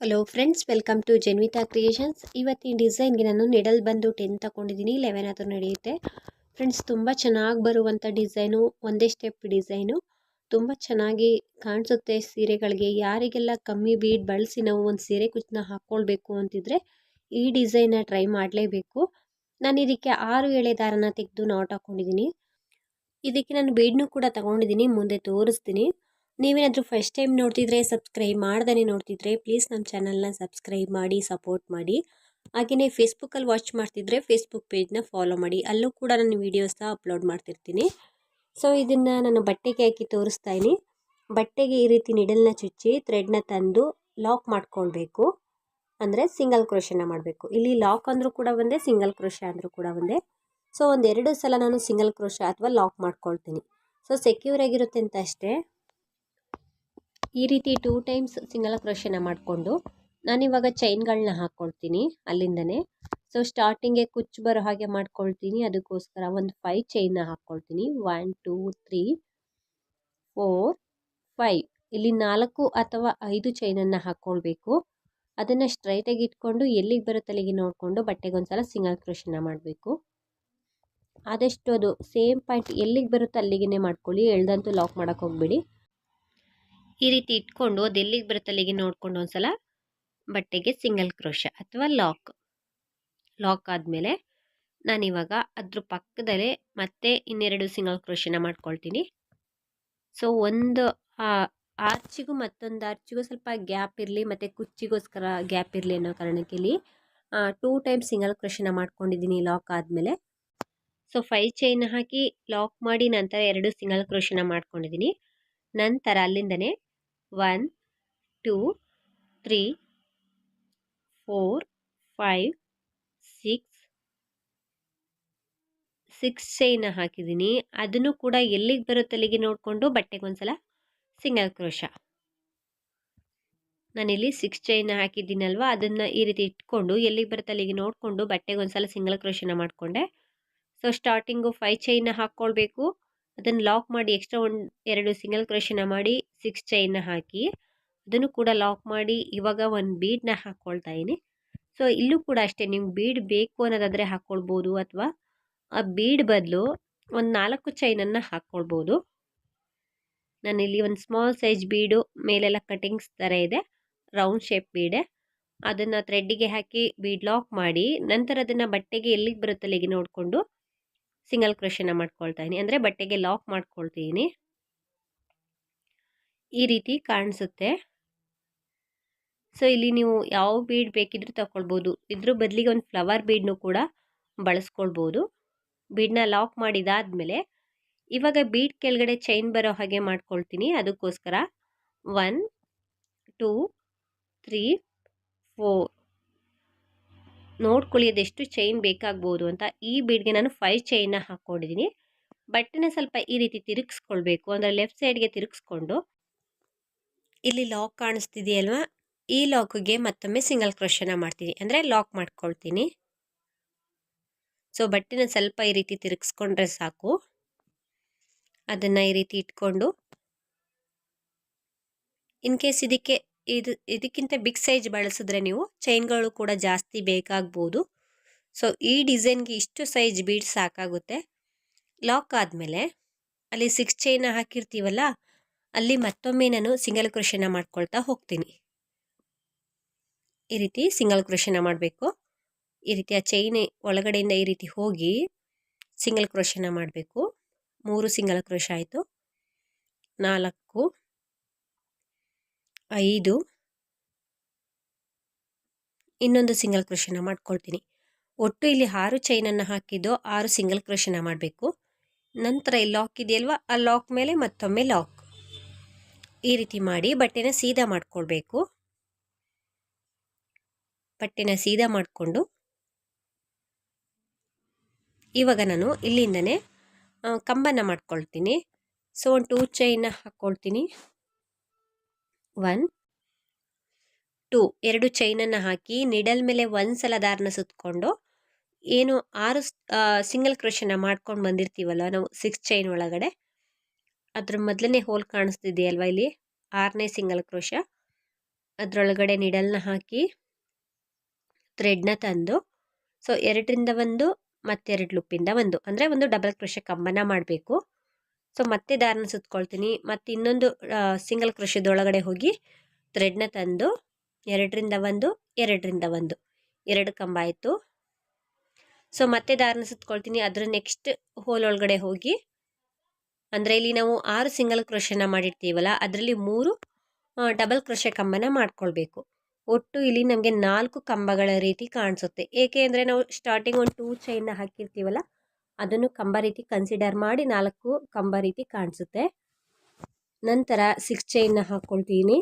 Hello friends welcome to Janvitha creations ಇವತ್ತಿನ ಡಿಸೈನ್ಗೆ ನಾನು ನೆಡಲ್ ಬಂದು ಟೆನ್ ತಗೊಂಡಿದ್ದೀನಿ ಲೆವೆನ್ ಆದರೂ ನಡೆಯುತ್ತೆ. ಫ್ರೆಂಡ್ಸ್ ತುಂಬ ಚೆನ್ನಾಗಿ ಬರುವಂಥ ಡಿಸೈನು ಒಂದೇ ಸ್ಟೆಪ್ ಡಿಸೈನು ತುಂಬ ಚೆನ್ನಾಗಿ ಕಾಣಿಸುತ್ತೆ ಸೀರೆಗಳಿಗೆ. ಯಾರಿಗೆಲ್ಲ ಕಮ್ಮಿ ಬೀಡ್ ಬಳಸಿ ನಾವು ಒಂದು ಸೀರೆ ಕುಚ್ಚನ್ನ ಹಾಕ್ಕೊಳ್ಬೇಕು ಅಂತಿದ್ರೆ ಈ ಡಿಸೈನ್ನ ಟ್ರೈ ಮಾಡಲೇಬೇಕು. ನಾನು ಇದಕ್ಕೆ ಆರು ಎಳೆ ದಾರನ ತೆಗೆದು ನಾಟ್ ಹಾಕ್ಕೊಂಡಿದ್ದೀನಿ ಇದಕ್ಕೆ ನಾನು ಬೀಡ್ನು ಕೂಡ ತಗೊಂಡಿದ್ದೀನಿ ಮುಂದೆ ತೋರಿಸ್ತೀನಿ. ನೀವೇನಾದರೂ ಫಸ್ಟ್ ಟೈಮ್ ನೋಡ್ತಿದ್ರೆ ಸಬ್ಸ್ಕ್ರೈಬ್ ಮಾಡ್ದೇ ನೋಡ್ತಿದ್ರೆ ಪ್ಲೀಸ್ ನಮ್ಮ ಚಾನಲ್ನ ಸಬ್ಸ್ಕ್ರೈಬ್ ಮಾಡಿ ಸಪೋರ್ಟ್ ಮಾಡಿ. ಹಾಗೆಯೇ ಫೇಸ್ಬುಕ್ಕಲ್ಲಿ ವಾಚ್ ಮಾಡ್ತಿದ್ರೆ ಫೇಸ್ಬುಕ್ ಪೇಜ್ನ ಫಾಲೋ ಮಾಡಿ. ಅಲ್ಲೂ ಕೂಡ ನಾನು ವೀಡಿಯೋಸ್ನ ಅಪ್ಲೋಡ್ ಮಾಡ್ತಿರ್ತೀನಿ. ಸೊ ಇದನ್ನು ನಾನು ಬಟ್ಟೆಗೆ ಹಾಕಿ ತೋರಿಸ್ತಾ ಬಟ್ಟೆಗೆ ಈ ರೀತಿ ನಿಡಲ್ನ ಚುಚ್ಚಿ ಥ್ರೆಡ್ನ ತಂದು ಲಾಕ್ ಮಾಡ್ಕೊಳ್ಬೇಕು. ಅಂದರೆ ಸಿಂಗಲ್ ಕ್ರೋಶನ ಮಾಡಬೇಕು. ಇಲ್ಲಿ ಲಾಕ್ ಅಂದರೂ ಕೂಡ ಒಂದೇ ಸಿಂಗಲ್ ಕ್ರೋಶ ಅಂದರೂ ಕೂಡ ಒಂದೇ. ಸೊ ಒಂದೆರಡು ಸಲ ನಾನು ಸಿಂಗಲ್ ಕ್ರೋಶ ಅಥವಾ ಲಾಕ್ ಮಾಡ್ಕೊಳ್ತೀನಿ. ಸೊ ಸೆಕ್ಯೂರ್ ಆಗಿರುತ್ತೆ ಅಂತ ಅಷ್ಟೇ. ಈ ರೀತಿ ಟೂ ಟೈಮ್ಸ್ ಸಿಂಗಲ್ ಕ್ರೋಶನ ಮಾಡಿಕೊಂಡು ನಾನಿವಾಗ ಚೈನ್ಗಳನ್ನ ಹಾಕ್ಕೊಳ್ತೀನಿ ಅಲ್ಲಿಂದನೇ. ಸೊ ಸ್ಟಾರ್ಟಿಂಗೆ ಕುಚ್ಚು ಬರೋ ಹಾಗೆ ಮಾಡ್ಕೊಳ್ತೀನಿ. ಅದಕ್ಕೋಸ್ಕರ ಒಂದು ಫೈವ್ ಚೈನ್ನ ಹಾಕ್ಕೊಳ್ತೀನಿ one two three four five ಇಲ್ಲಿ ನಾಲ್ಕು ಅಥವಾ ಐದು ಚೈನನ್ನು ಹಾಕ್ಕೊಳ್ಬೇಕು ಅದನ್ನು ಸ್ಟ್ರೈಟಾಗಿ ಇಟ್ಕೊಂಡು ಎಲ್ಲಿಗೆ ಬರುತ್ತೆ ಅಲ್ಲಿಗೆ ನೋಡಿಕೊಂಡು ಬಟ್ಟೆಗೊಂದ್ಸಲ ಸಿಂಗಲ್ ಕ್ರೋಶನ ಮಾಡಬೇಕು. ಆದಷ್ಟು ಅದು ಸೇಮ್ ಪಾಯಿಂಟ್ ಎಲ್ಲಿಗೆ ಬರುತ್ತೆ ಅಲ್ಲಿಗೆ ಮಾಡ್ಕೊಳ್ಳಿ. ಎಳ್ದಂತೂ ಲಾಕ್ ಮಾಡೋಕ್ಕೆ ಹೋಗ್ಬೇಡಿ. ಈ ರೀತಿ ಇಟ್ಕೊಂಡು ಅದು ಎಲ್ಲಿಗೆ ಬರುತ್ತೆ ಅಲ್ಲಿಗೆ ನೋಡ್ಕೊಂಡು ಒಂದ್ಸಲ ಬಟ್ಟೆಗೆ ಸಿಂಗಲ್ ಕ್ರೋಶ ಅಥವಾ ಲಾಕ್. ಲಾಕ್ ಆದಮೇಲೆ ನಾನಿವಾಗ ಅದ್ರ ಪಕ್ಕದಲ್ಲೇ ಮತ್ತೆ ಇನ್ನೆರಡು ಸಿಂಗಲ್ ಕ್ರೋಶನ ಮಾಡ್ಕೊಳ್ತೀನಿ. ಸೊ, ಒಂದು ಆರ್ಚಿಗೂ ಮತ್ತೊಂದು ಆರ್ಚಿಗೂ ಸ್ವಲ್ಪ ಗ್ಯಾಪ್ ಇರಲಿ ಮತ್ತು ಕುಚ್ಚಿಗೋಸ್ಕರ ಗ್ಯಾಪ್ ಇರಲಿ ಅನ್ನೋ ಕಾರಣಕ್ಕೆ ಇಲ್ಲಿ ಟೂ ಟೈಮ್ ಸಿಂಗಲ್ ಕ್ರೋಶನ ಮಾಡ್ಕೊಂಡಿದ್ದೀನಿ ಲಾಕ್ ಆದಮೇಲೆ. ಸೊ ಫೈವ್ ಚೈನ್ ಹಾಕಿ ಲಾಕ್ ಮಾಡಿ ನಂತರ ಎರಡು ಸಿಂಗಲ್ ಕ್ರೋಶನ ಮಾಡ್ಕೊಂಡಿದ್ದೀನಿ. ನಂತರ ಅಲ್ಲಿಂದನೇ one, two, three, four, five, six six ಚೈನ ಹಾಕಿದ್ದೀನಿ. ಅದನ್ನು ಕೂಡ ಎಲ್ಲಿಗೆ ಬರುತ್ತೆ ಅಲ್ಲಿಗೆ ನೋಡಿಕೊಂಡು ಬಟ್ಟೆಗೊಂದ್ಸಲ ಸಿಂಗಲ್ ಕ್ರೋಶ. ನಾನಿಲ್ಲಿ ಸಿಕ್ಸ್ ಚೈನ್ ಹಾಕಿದ್ದೀನಲ್ವ? ಅದನ್ನು ಈ ರೀತಿ ಇಟ್ಕೊಂಡು ಎಲ್ಲಿಗೆ ಬರುತ್ತೆ ಅಲ್ಲಿಗೆ ನೋಡಿಕೊಂಡು ಬಟ್ಟೆಗೆ ಒಂದ್ಸಲ ಸಿಂಗಲ್ ಕ್ರೋಶನ ಮಾಡಿಕೊಂಡೆ. ಸೊ ಸ್ಟಾರ್ಟಿಂಗು ಫೈವ್ ಚೈನ ಹಾಕ್ಕೊಳ್ಬೇಕು. ಅದನ್ನು ಲಾಕ್ ಮಾಡಿ ಎಕ್ಸ್ಟ್ರಾ ಒಂದು ಎರಡು ಸಿಂಗಲ್ ಕ್ರೋಶನ ಮಾಡಿ ಸಿಕ್ಸ್ ಚೈನ್ನ ಹಾಕಿ, ಅದನ್ನು ಕೂಡ ಲಾಕ್ ಮಾಡಿ ಇವಾಗ ಒಂದು ಬೀಡನ್ನ ಹಾಕ್ಕೊಳ್ತಾ ಇದ್ದೀನಿ. ಸೊ ಇಲ್ಲೂ ಕೂಡ ಅಷ್ಟೇ, ನಿಮ್ಗೆ ಬೀಡ್ ಬೇಕು ಅನ್ನೋದಾದರೆ ಹಾಕ್ಕೊಳ್ಬೋದು ಅಥವಾ ಆ ಬೀಡ್ ಬದಲು ಒಂದು ನಾಲ್ಕು ಚೈನನ್ನು ಹಾಕ್ಕೊಳ್ಬೋದು ನಾನಿಲ್ಲಿ ಒಂದು ಸ್ಮಾಲ್ ಸೈಜ್ ಬೀಡು ಮೇಲೆಲ್ಲ ಕಟಿಂಗ್ಸ್ ಥರ ಇದೆ ರೌಂಡ್ ಶೇಪ್ ಬೀಡೆ ಅದನ್ನು ಥ್ರೆಡ್ಡಿಗೆ ಹಾಕಿ ಬೀಡ್ ಲಾಕ್ ಮಾಡಿ, ನಂತರ ಅದನ್ನು ಬಟ್ಟೆಗೆ ಎಲ್ಲಿಗೆ ಬರುತ್ತಲ್ಲಿಗೆ ನೋಡಿಕೊಂಡು ಸಿಂಗಲ್ ಕ್ರೋಶನ ಮಾಡ್ಕೊಳ್ತಾ ಇದ್ದೀನಿ ಅಂದರೆ ಬಟ್ಟೆಗೆ ಲಾಕ್ ಮಾಡ್ಕೊಳ್ತೀನಿ. ಈ ರೀತಿ ಕಾಣಿಸುತ್ತೆ. ಸೊ, ಇಲ್ಲಿ ನೀವು ಯಾವ ಬೀಡ್ ಬೇಕಿದ್ರೂ ತಗೊಳ್ಬೋದು ಇದ್ರ ಬದಲಿಗೆ ಒಂದು ಫ್ಲವರ್ ಬೀಡ್ನು ಕೂಡ ಬಳಸ್ಕೊಳ್ಬೋದು. ಬೀಡನ್ನ ಲಾಕ್ ಮಾಡಿದಾದ್ಮೇಲೆ ಇವಾಗ ಬೀಡ್ ಕೆಳಗಡೆ ಚೈನ್ ಬರೋ ಹಾಗೆ ಮಾಡ್ಕೊಳ್ತೀನಿ. ಅದಕ್ಕೋಸ್ಕರ ಒನ್, ಟೂ, ತ್ರೀ, ಫೋರ್ ನೋಡ್ಕೊಳ್ಳಿ ಅದೆಷ್ಟು ಚೈನ್ ಬೇಕಾಗ್ಬೋದು ಅಂತ ಈ ಬೀಡ್ಗೆ ನಾನು ಫೈವ್ ಚೈನ್ನ ಹಾಕ್ಕೊಂಡಿದ್ದೀನಿ ಬಟ್ಟೆನ ಸ್ವಲ್ಪ ಈ ರೀತಿ ತಿರುಗಿಸ್ಕೊಳ್ಬೇಕು. ಅಂದರೆ ಲೆಫ್ಟ್ ಸೈಡ್ಗೆ ತಿರುಗಿಸ್ಕೊಂಡು ಇಲ್ಲಿ ಲಾಕ್ ಕಾಣಿಸ್ತಿದೆಯಲ್ವಾ? ಈ ಲಾಕ್ಗೆ ಮತ್ತೊಮ್ಮೆ ಸಿಂಗಲ್ ಕ್ರೋಶನ ಮಾಡ್ತೀನಿ. ಅಂದರೆ ಲಾಕ್ ಮಾಡ್ಕೊಳ್ತೀನಿ. ಸೊ ಬಟ್ಟೆನ ಸ್ವಲ್ಪ ಈ ರೀತಿ ತಿರುಗಿಸ್ಕೊಂಡ್ರೆ ಸಾಕು. ಅದನ್ನು ಈ ರೀತಿ ಇಟ್ಕೊಂಡು ಇನ್ ಕೇಸ್ ಇದಕ್ಕೆ ಇದು, ಇದಕ್ಕಿಂತ ಬಿಗ್ ಸೈಜ್ ಬಳಸಿದ್ರೆ ನೀವು ಚೈನ್ಗಳು ಕೂಡ ಜಾಸ್ತಿ ಬೇಕಾಗ್ಬೋದು. ಸೊ ಈ ಡಿಸೈನ್ಗೆ ಇಷ್ಟು ಸೈಜ್ ಬೀಡ್ ಸಾಕಾಗುತ್ತೆ. ಲಾಕ್ ಆದಮೇಲೆ ಅಲ್ಲಿ ಸಿಕ್ಸ್ ಚೈನ್ ಹಾಕಿರ್ತೀವಲ್ಲ, ಅಲ್ಲಿ ಮತ್ತೊಮ್ಮೆ ನಾನು ಸಿಂಗಲ್ ಕ್ರೋಶನ ಮಾಡ್ಕೊಳ್ತಾ ಹೋಗ್ತೀನಿ. ಈ ರೀತಿ ಸಿಂಗಲ್ ಕ್ರೋಶನ ಮಾಡಬೇಕು. ಈ ರೀತಿ ಆ ಚೈನ್ ಒಳಗಡೆಯಿಂದ ಈ ರೀತಿ ಹೋಗಿ ಸಿಂಗಲ್ ಕ್ರೋಶನ ಮಾಡಬೇಕು. ಮೂರು ಸಿಂಗಲ್ ಕ್ರೋಶ ಆಯಿತು. ನಾಲ್ಕು. ಐದು. ಇನ್ನೊಂದು ಸಿಂಗಲ್ ಕ್ರೋಶನ ಮಾಡ್ಕೊಳ್ತೀನಿ. ಒಟ್ಟು ಇಲ್ಲಿ ಆರು ಚೈನನ್ನು ಹಾಕಿದ್ದು ಆರು ಸಿಂಗಲ್ ಕ್ರೋಶನ ಮಾಡಬೇಕು. ನಂತರ ಈ ಲಾಕ್ ಇದೆಯಲ್ವ? ಆ ಲಾಕ್ ಮೇಲೆ ಮತ್ತೊಮ್ಮೆ ಲಾಕ್ ಈ ರೀತಿ ಮಾಡಿ ಬಟ್ಟೆನ ಸೀದಾ ಮಾಡ್ಕೊಳ್ಬೇಕು. ಬಟ್ಟೆನ ಸೀದಾ ಮಾಡಿಕೊಂಡು ಇವಾಗ ನಾನು ಇಲ್ಲಿಂದನೇ ಕಂಬನ ಮಾಡ್ಕೊಳ್ತೀನಿ. ಸೊ ಒಂದು ಟೂ ಚೈನ ಹಾಕ್ಕೊಳ್ತೀನಿ ಒನ್ ಟೂ ಎರಡು ಚೈನನ್ನು ಹಾಕಿ ನಿಡಲ್ ಮೇಲೆ ಒಂದು ಸಲ ದಾರನ ಸುತ್ತಕೊಂಡು ಏನು ಆರು ಸಿಂಗಲ್ ಕ್ರೋಶನ ಮಾಡ್ಕೊಂಡು ಬಂದಿರ್ತೀವಲ್ವ ನಾವು ಸಿಕ್ಸ್ ಚೈನ್ ಒಳಗಡೆ, ಅದ್ರ ಮೊದಲನೇ ಹೋಲ್ ಕಾಣಿಸ್ತಿದೆಯಲ್ವ ಇಲ್ಲಿ? ಆರನೇ ಸಿಂಗಲ್ ಕ್ರೋಶ ಅದರೊಳಗಡೆ ನಿಡಲ್ನ ಹಾಕಿ ಥ್ರೆಡ್ನ ತಂದು ಸೊ ಎರಡರಿಂದ ಒಂದು, ಮತ್ತೆರಡು ಲುಪ್ಪಿಂದ ಒಂದು. ಅಂದರೆ ಒಂದು ಡಬಲ್ ಕ್ರೋಷ ಕಂಬನ ಮಾಡಬೇಕು. ಸೊ ಮತ್ತೆ ದಾರನ ಸುತ್ಕೊಳ್ತೀನಿ. ಮತ್ತು ಇನ್ನೊಂದು ಸಿಂಗಲ್ ಕೃಷಿದೊಳಗಡೆ ಹೋಗಿ ಥ್ರೆಡ್ನ ತಂದು, ಎರಡರಿಂದ ಒಂದು ಎರಡರಿಂದ ಒಂದು, ಎರಡು ಕಂಬ ಆಯಿತು ಸೊ ಮತ್ತೆ ದಾರನ ಸುತ್ಕೊಳ್ತೀನಿ. ಅದರ ನೆಕ್ಸ್ಟ್ ಹೋಲ್ ಒಳಗಡೆ ಹೋಗಿ, ಅಂದರೆ ಇಲ್ಲಿ ನಾವು ಆರು ಸಿಂಗಲ್ ಕ್ರೋಶನ ಮಾಡಿರ್ತೀವಲ್ಲ, ಅದರಲ್ಲಿ ಮೂರು ಡಬಲ್ ಕ್ರೋಶೆ ಕಂಬನ ಮಾಡ್ಕೊಳ್ಬೇಕು. ಒಟ್ಟು ಇಲ್ಲಿ ನಮಗೆ ನಾಲ್ಕು ಕಂಬಗಳ ರೀತಿ ಕಾಣಿಸುತ್ತೆ. ಏಕೆ ಅಂದರೆ ನಾವು ಸ್ಟಾರ್ಟಿಂಗ್ ಒಂದು ಟೂ ಚೈನ್ನ ಹಾಕಿರ್ತೀವಲ್ಲ ಅದನ್ನು ಕಂಬ ರೀತಿ ಕನ್ಸಿಡರ್ ಮಾಡಿ ನಾಲ್ಕು ಕಂಬ ರೀತಿ ಕಾಣಿಸುತ್ತೆ. ನಂತರ ಸಿಕ್ಸ್ ಚೈನ್ನ ಹಾಕ್ಕೊಳ್ತೀನಿ.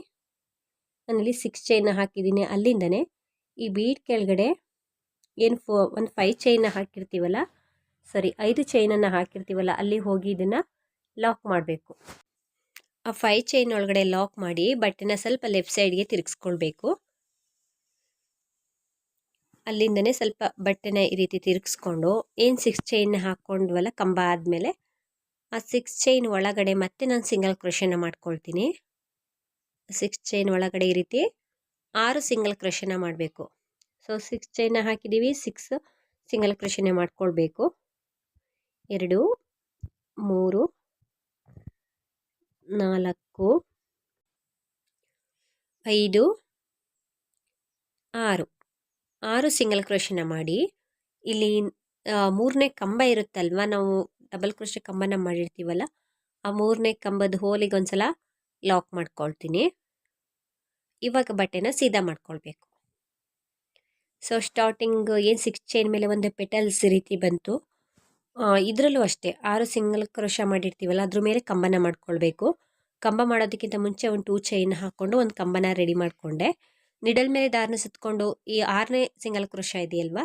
ನಾನಿಲ್ಲಿ ಸಿಕ್ಸ್ ಚೈನ್ನ ಹಾಕಿದ್ದೀನಿ ಅಲ್ಲಿಂದನೇ. ಈ ಬೀಡ್ ಕೆಳಗಡೆ ಏನು ಫೋ, ಒಂದು ಫೈವ್ ಚೈನ್ನ ಹಾಕಿರ್ತೀವಲ್ಲ ಸಾರಿ ಐದು ಚೈನನ್ನು ಹಾಕಿರ್ತೀವಲ್ಲ, ಅಲ್ಲಿ ಹೋಗಿ ಇದನ್ನು ಲಾಕ್ ಮಾಡಬೇಕು. ಆ ಫೈವ್ ಚೈನ್ ಒಳಗಡೆ ಲಾಕ್ ಮಾಡಿ ಬಟ್ಟೆನ ಸ್ವಲ್ಪ ಲೆಫ್ಟ್ ಸೈಡ್ಗೆ ತಿರುಗಿಸ್ಕೊಳ್ಬೇಕು. ಅಲ್ಲಿಂದನೇ ಸ್ವಲ್ಪ ಬಟ್ಟೆನ ಈ ರೀತಿ ತಿರುಗಿಸ್ಕೊಂಡು, ಏನು ಸಿಕ್ಸ್ ಚೈನ್ ಹಾಕ್ಕೊಂಡ್ವಲ್ಲ ಕಂಬ ಆದಮೇಲೆ, ಆ ಸಿಕ್ಸ್ ಚೈನ್ ಒಳಗಡೆ ಮತ್ತೆ ನಾನು ಸಿಂಗಲ್ ಕ್ರೋಶನ ಮಾಡ್ಕೊಳ್ತೀನಿ. ಸಿಕ್ಸ್ ಚೈನ್ ಒಳಗಡೆ ಈ ರೀತಿ ಆರು ಸಿಂಗಲ್ ಕ್ರೋಶನ ಮಾಡಬೇಕು. ಸೊ ಸಿಕ್ಸ್ ಚೈನ ಹಾಕಿದ್ದೀವಿ ಸಿಕ್ಸ್ ಸಿಂಗಲ್ ಕ್ರೋಶನೆ ಮಾಡ್ಕೊಳ್ಬೇಕು. ಎರಡು, ಮೂರು, ನಾಲ್ಕು, ಐದು, ಆರು. ಆರು ಸಿಂಗಲ್ ಕ್ರೋಶನ ಮಾಡಿ, ಇಲ್ಲಿ ಮೂರನೇ ಕಂಬ ಇರುತ್ತಲ್ವ, ನಾವು ಡಬಲ್ ಕ್ರೋಶ ಕಂಬನ ಮಾಡಿರ್ತೀವಲ್ಲ, ಆ ಮೂರನೇ ಕಂಬದ ಹೋಲಿಗೆ ಒಂದ್ಸಲ ಲಾಕ್ ಮಾಡ್ಕೊಳ್ತೀನಿ. ಇವಾಗ ಬಟ್ಟೆನ ಸೀದಾ ಮಾಡ್ಕೊಳ್ಬೇಕು. ಸೊ ಸ್ಟಾರ್ಟಿಂಗ್ ಏನು ಸಿಕ್ಸ್ ಚೈನ್ ಮೇಲೆ ಒಂದು ಪೆಟಲ್ಸ್ ರೀತಿ ಬಂತು ಇದರಲ್ಲೂ ಅಷ್ಟೇ, ಆರು ಸಿಂಗಲ್ ಕ್ರೋಶ ಮಾಡಿರ್ತೀವಲ್ಲ, ಅದ್ರ ಮೇಲೆ ಕಂಬನ ಮಾಡ್ಕೊಳ್ಬೇಕು. ಕಂಬ ಮಾಡೋದಕ್ಕಿಂತ ಮುಂಚೆ ಒಂದು ಟೂ ಚೈನ್ ಹಾಕ್ಕೊಂಡು ಒಂದು ಕಂಬನ ರೆಡಿ ಮಾಡಿಕೊಂಡೆ. ನಿಡಲ್ ಮೇಲೆ ದಾರನ ಸುತ್ತಕೊಂಡು ಈ ಆರನೇ ಸಿಂಗಲ್ ಕ್ರೋಶ ಇದೆಯಲ್ವಾ?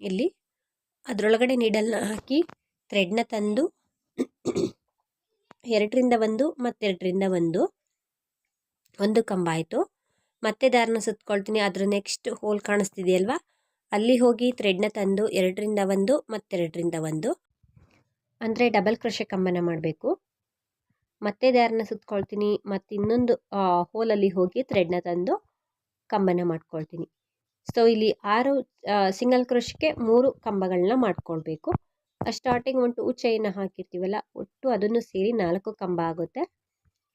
ಇಲ್ಲಿ ಅದರೊಳಗಡೆ ನಿಡಲ್ನ ಹಾಕಿ ಥ್ರೆಡ್ನ ತಂದು ಎರಡರಿಂದ ಒಂದು, ಮತ್ತೆರಡರಿಂದ ಒಂದು ಒಂದು ಕಂಬ ಆಯಿತು. ಮತ್ತೆ ದಾರನ ಸುತ್ಕೊಳ್ತೀನಿ, ಅದ್ರ ನೆಕ್ಸ್ಟ್ ಹೋಲ್ ಕಾಣಿಸ್ತಿದೆಯಲ್ವಾ? ಅಲ್ಲಿ ಹೋಗಿ ಥ್ರೆಡ್ನ ತಂದು ಎರಡರಿಂದ ಒಂದು, ಮತ್ತೆರಡರಿಂದ ಒಂದು. ಅಂದರೆ ಡಬಲ್ ಕ್ರೋಶೆ ಕಂಬನ ಮಾಡಬೇಕು. ಮತ್ತೆ ದಾರನ ಸುತ್ಕೊಳ್ತೀನಿ, ಮತ್ತು ಇನ್ನೊಂದು ಹೋಲಲ್ಲಿ ಹೋಗಿ ಥ್ರೆಡ್ನ ತಂದು ಕಂಬನ ಮಾಡ್ಕೊಳ್ತೀನಿ. ಸೊ ಇಲ್ಲಿ ಆರು ಸಿಂಗಲ್ ಕ್ರೋಶಕ್ಕೆ ಮೂರು ಕಂಬಗಳನ್ನ ಮಾಡ್ಕೊಳ್ಬೇಕು. ಸ್ಟಾರ್ಟಿಂಗ್ ಒಂದು ಟೂ ಚೈನ್ ಹಾಕಿರ್ತೀವಲ್ಲ, ಒಟ್ಟು ಅದನ್ನು ಸೇರಿ ನಾಲ್ಕು ಕಂಬ ಆಗುತ್ತೆ.